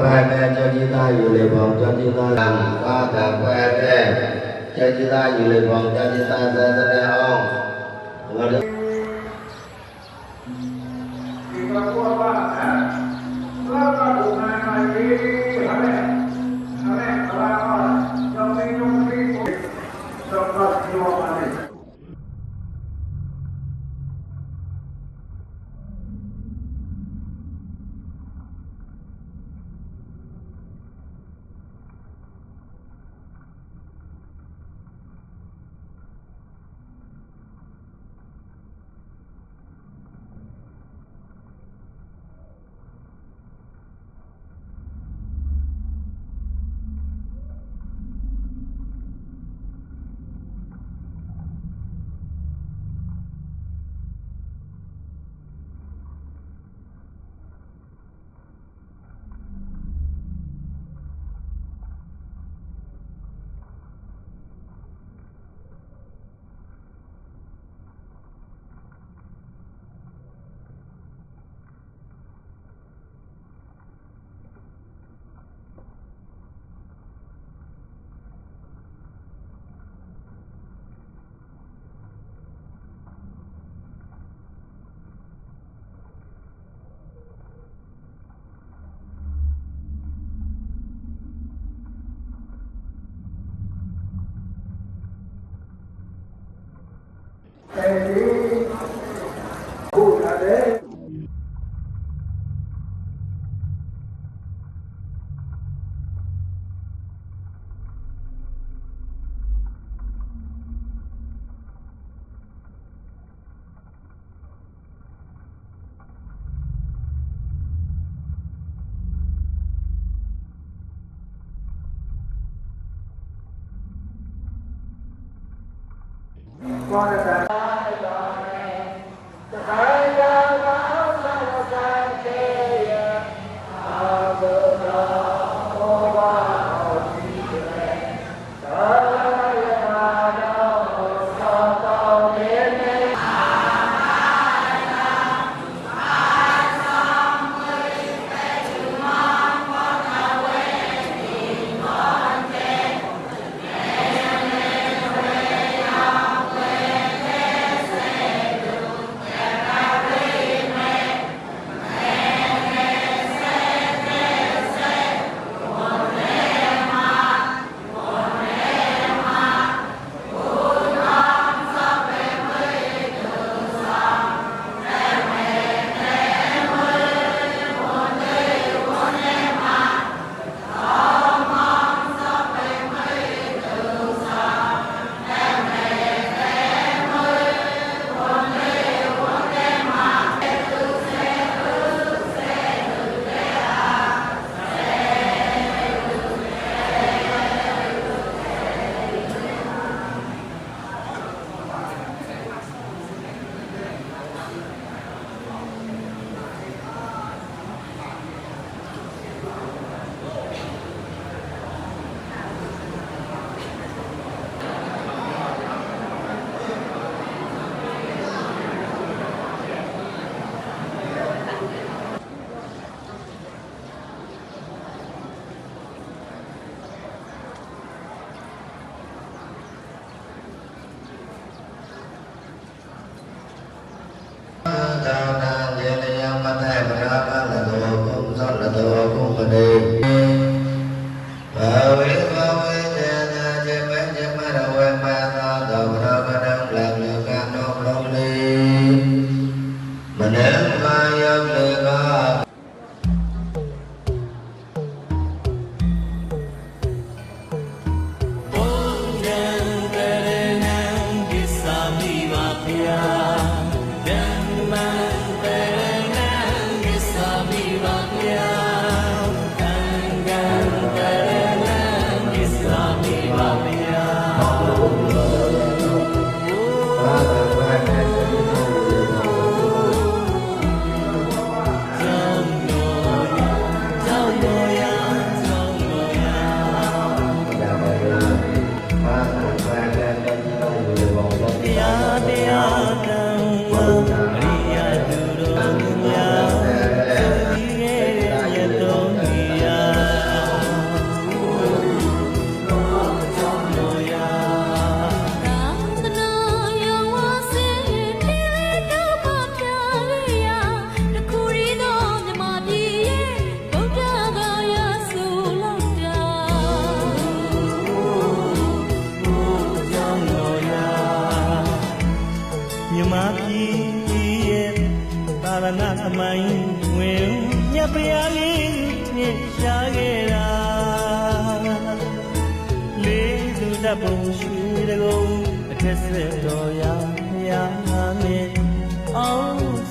ပတေကျจิตာอยู่လေဘောကျจิตာကာတပတေကျจิตာอยู่လေဘောကျจิตာသသ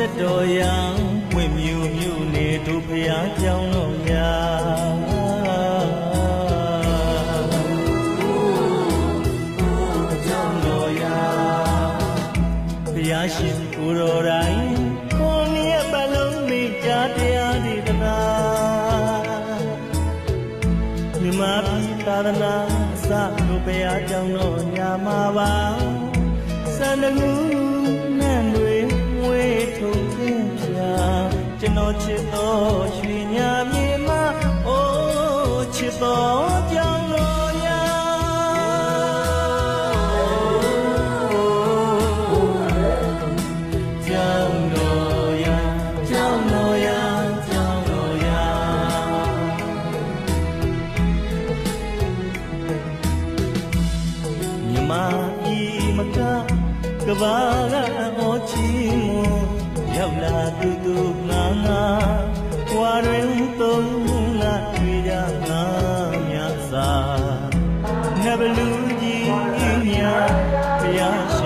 ဆက်တော်ရန်ဝင့်မြူမြူနေတို့ဖျားကြောင်းတော်များားရှင်ကိုတော်တိုင်းကိုမြတ်ပလုံးမိကြတရားဒီတနာမြမပြည်သာသနာအစလိုဘုရားကြောင့်တော်ညာမှာပါစန္ဒငူ တော်ချစ်တော်ရွှေညာမြေမှာအိုးချစ်တော်ကြောင့်လို့ညာကြောင့်လို့ညာကြောင့်လို့ညာကြောင့်လို့ညာမြမဤမကကဘာကအောချီ ရောက်လာသူသူငါငါဝါတွင်သုံးငါတွေ့ရငါမြတ်စွာနဘလူကြီးမြတ်ဘုရား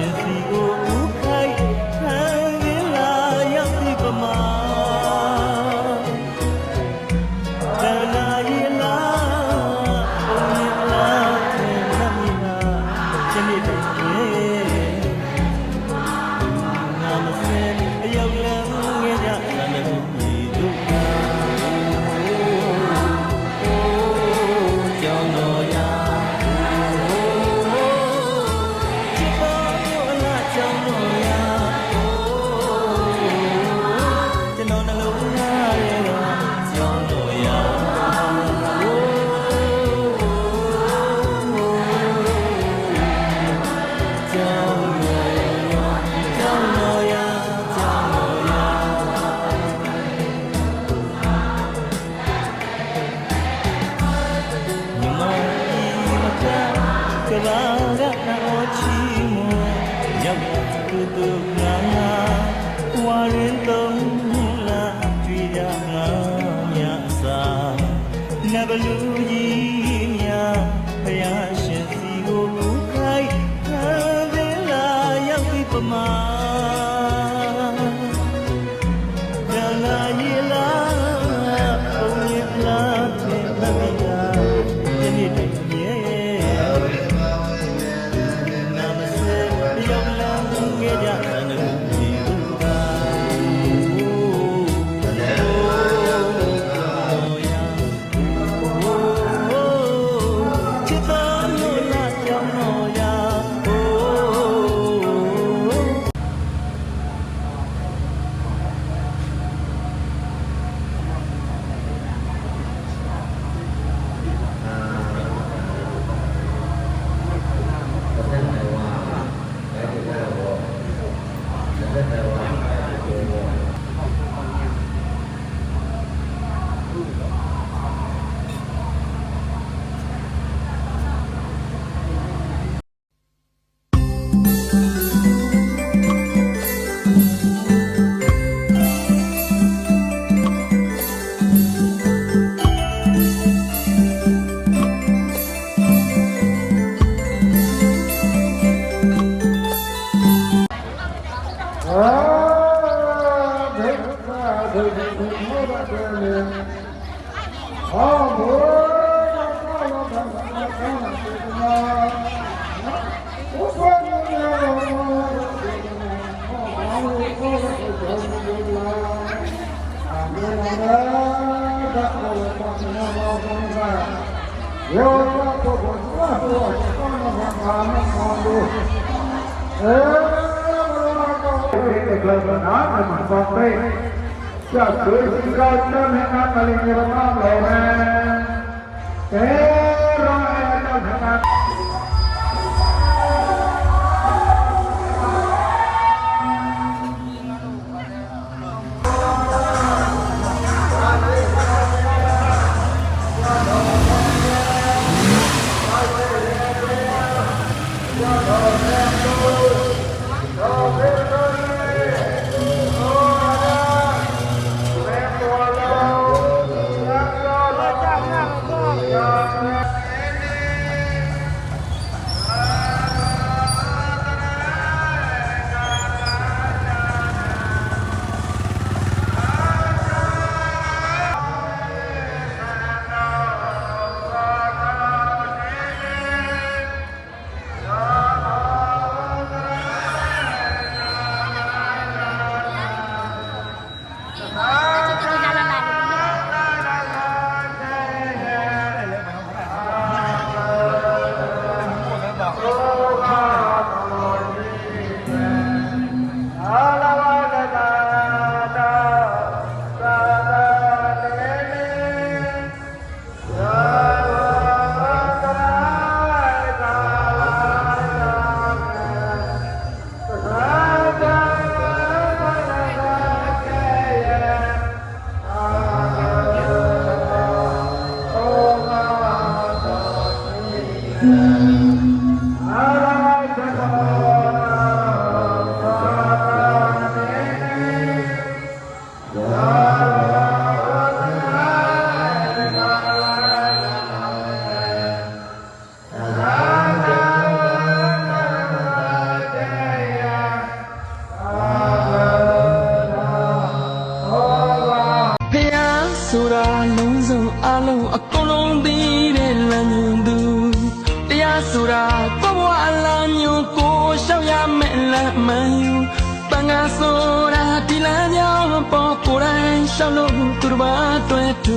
ရှောက်လို့သူတစ်ပါးတွေ့သူ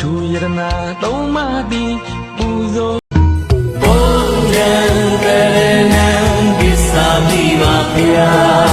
သူရတနာသုံးမသည်ပူဇော်ဘုရားကရဏံကိစ္စမိပါဗျာ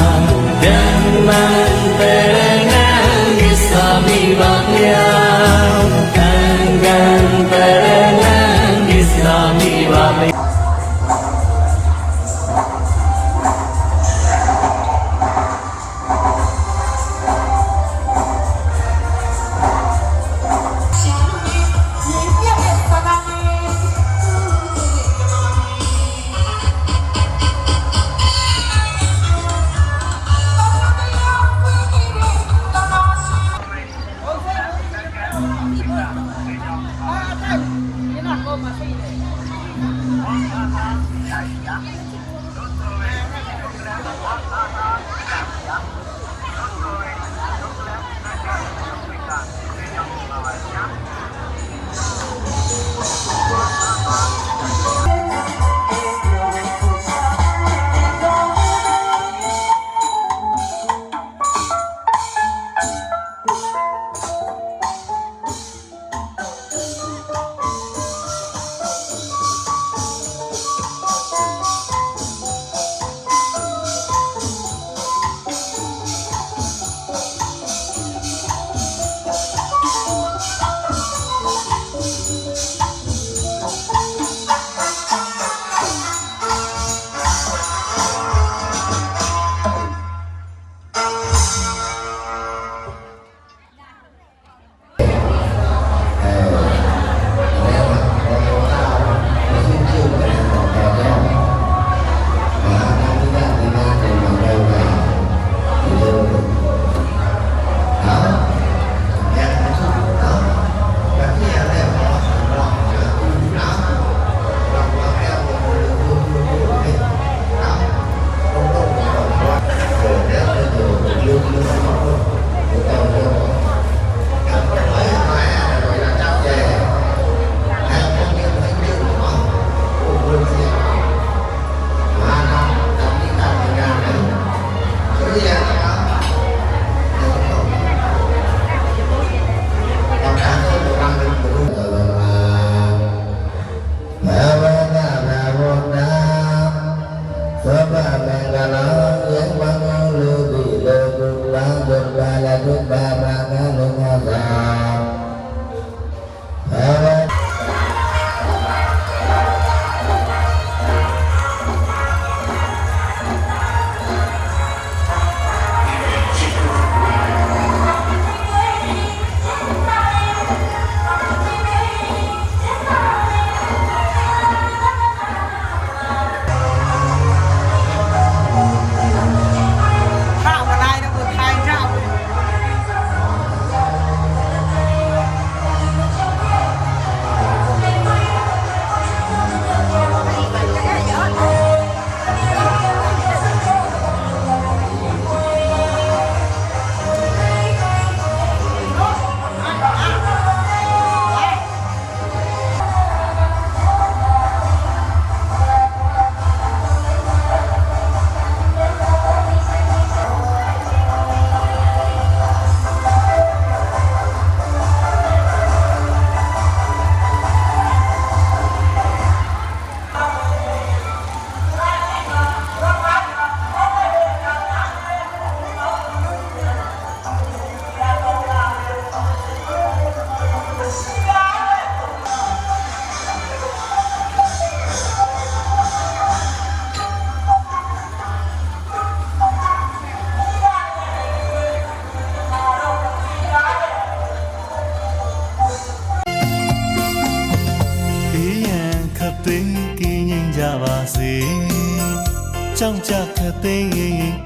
င်ကြခတ်သိမ်း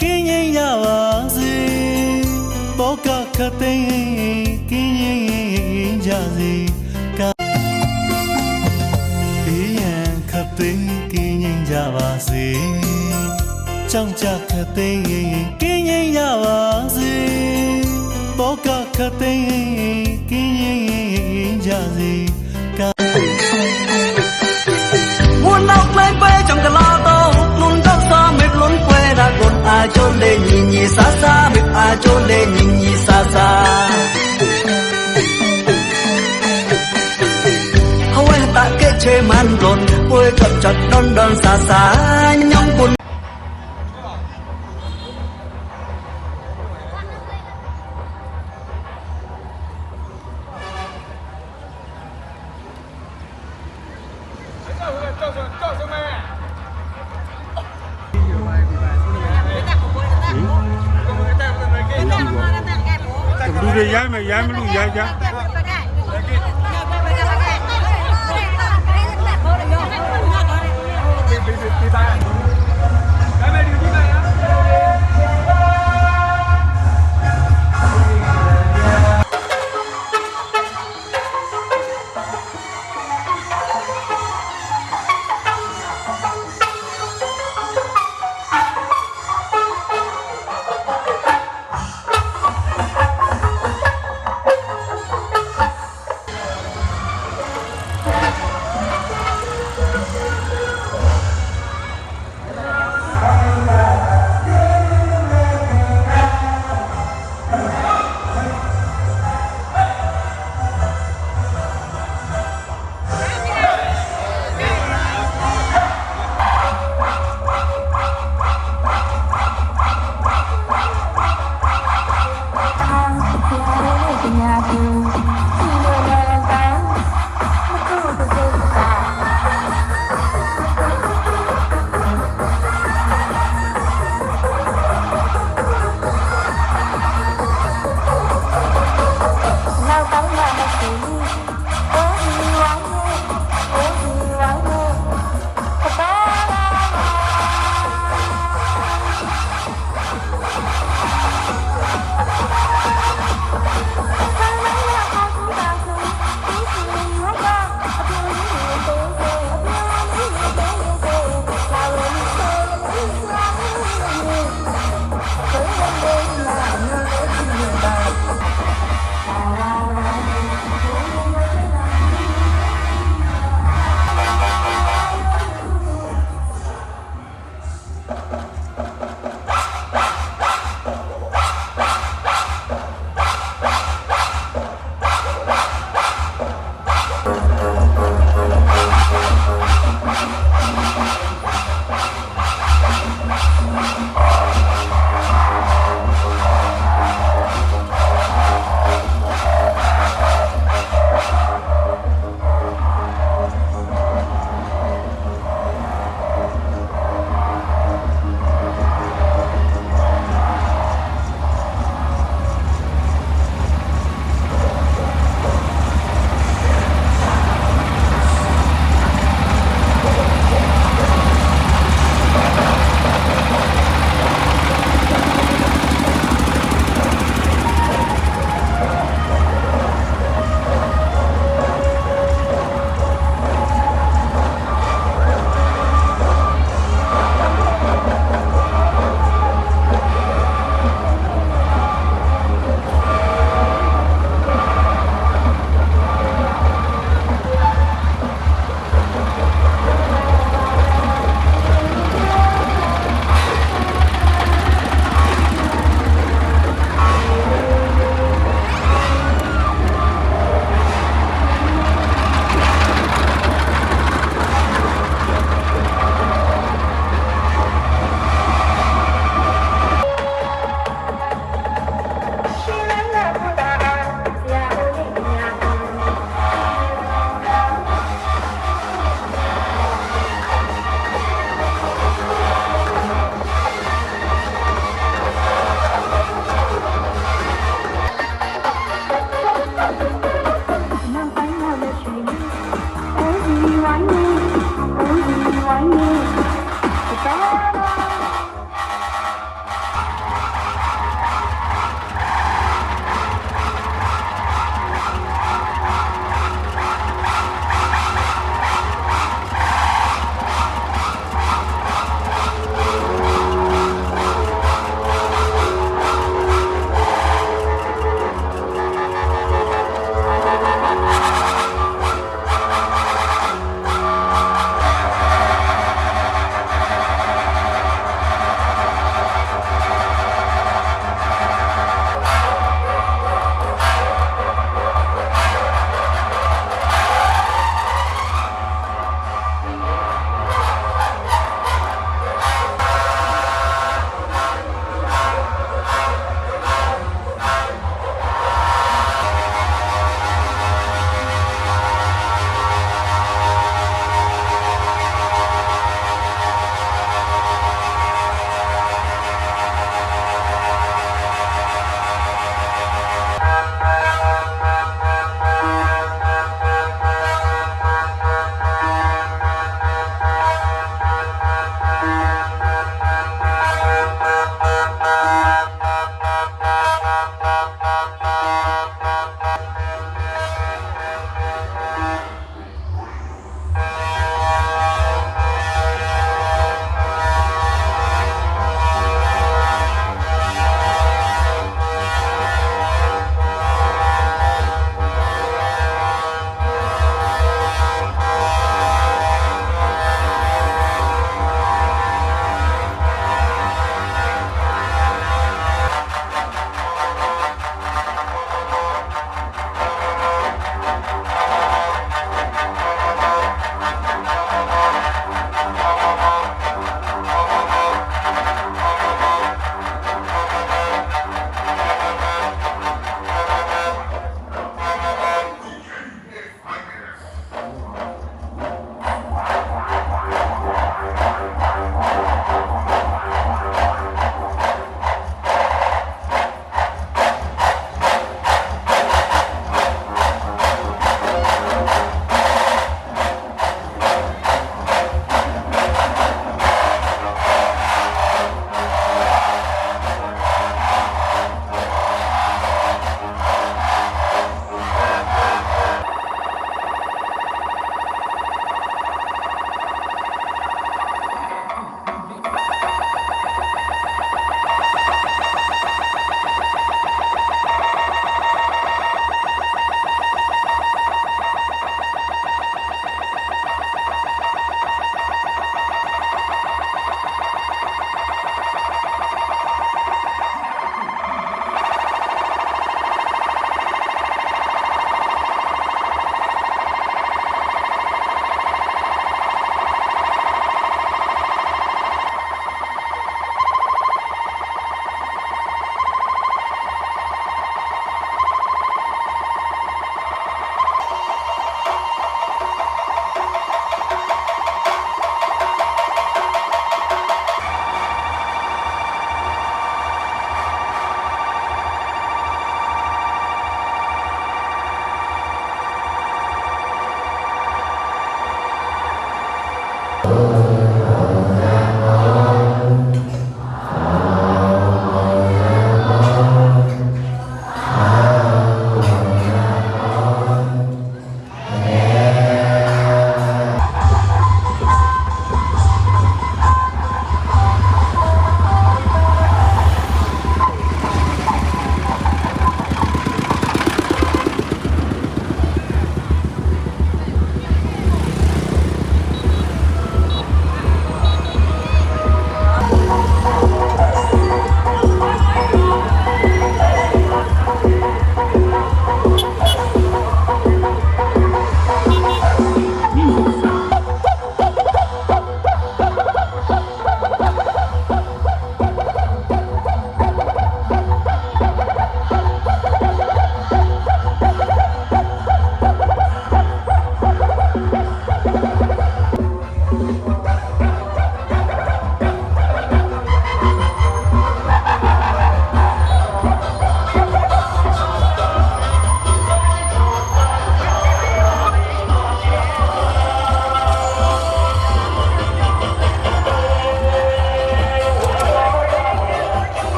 ကင်းငိမ့်ကြပါစေဘောကခတ်သိမ်းကင်းငိမ့်ကြစေကအေးရန်ခတ်သိမ်းကင်းငိမ့်ကြပါစေကြောင်ကြခတ်သိမ်းကင်းငိ che man lon quê cập chặt non đòn xa xa